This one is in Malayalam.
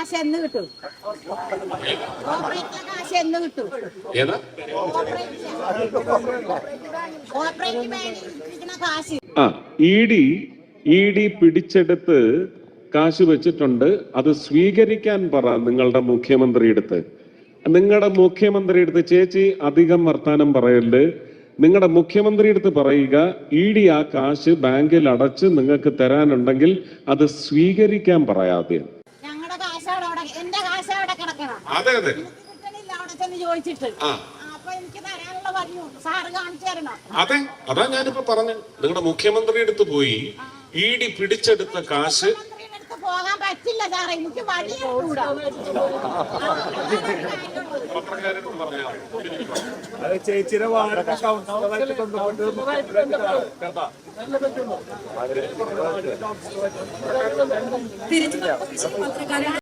കാശ് എന്ന് കിട്ടും. കോർപ്പറേറ്റിലെ കാശ് എന്ന് കിട്ടും. ഏതാ? കോർപ്പറേറ്റ് ബാങ്കിൽ ഇരിക്കുന്ന കാശ്. ആ ഇ ഡി ഇ ഡി പിടിച്ചെടുത്ത് കാശ് വെച്ചിട്ടുണ്ട്. അത് സ്വീകരിക്കാൻ പറ നിങ്ങളുടെ മുഖ്യമന്ത്രി അടുത്ത് നിങ്ങളുടെ മുഖ്യമന്ത്രി അടുത്ത് ചേച്ചി അധികം വർത്താനം പറയൽ നിങ്ങളുടെ മുഖ്യമന്ത്രി അടുത്ത് പറയുക ഇ ഡി ആ കാശ് ബാങ്കിൽ അടച്ച് നിങ്ങൾക്ക് തരാനുണ്ടെങ്കിൽ അത് സ്വീകരിക്കാൻ പറയാതെ. അതെ അതെ. അതെ അതാ ഞാനിപ്പോ പറഞ്ഞു. നിങ്ങളുടെ മുഖ്യമന്ത്രിയുടെ അടുത്ത് പോയി ഇ ഡി പിടിച്ചെടുത്ത കാശ് പോകാൻ പറ്റില്ല സാറേ. എനിക്ക് ചേച്ചിയുടെ തിരിച്ചു പത്രക്കാരെ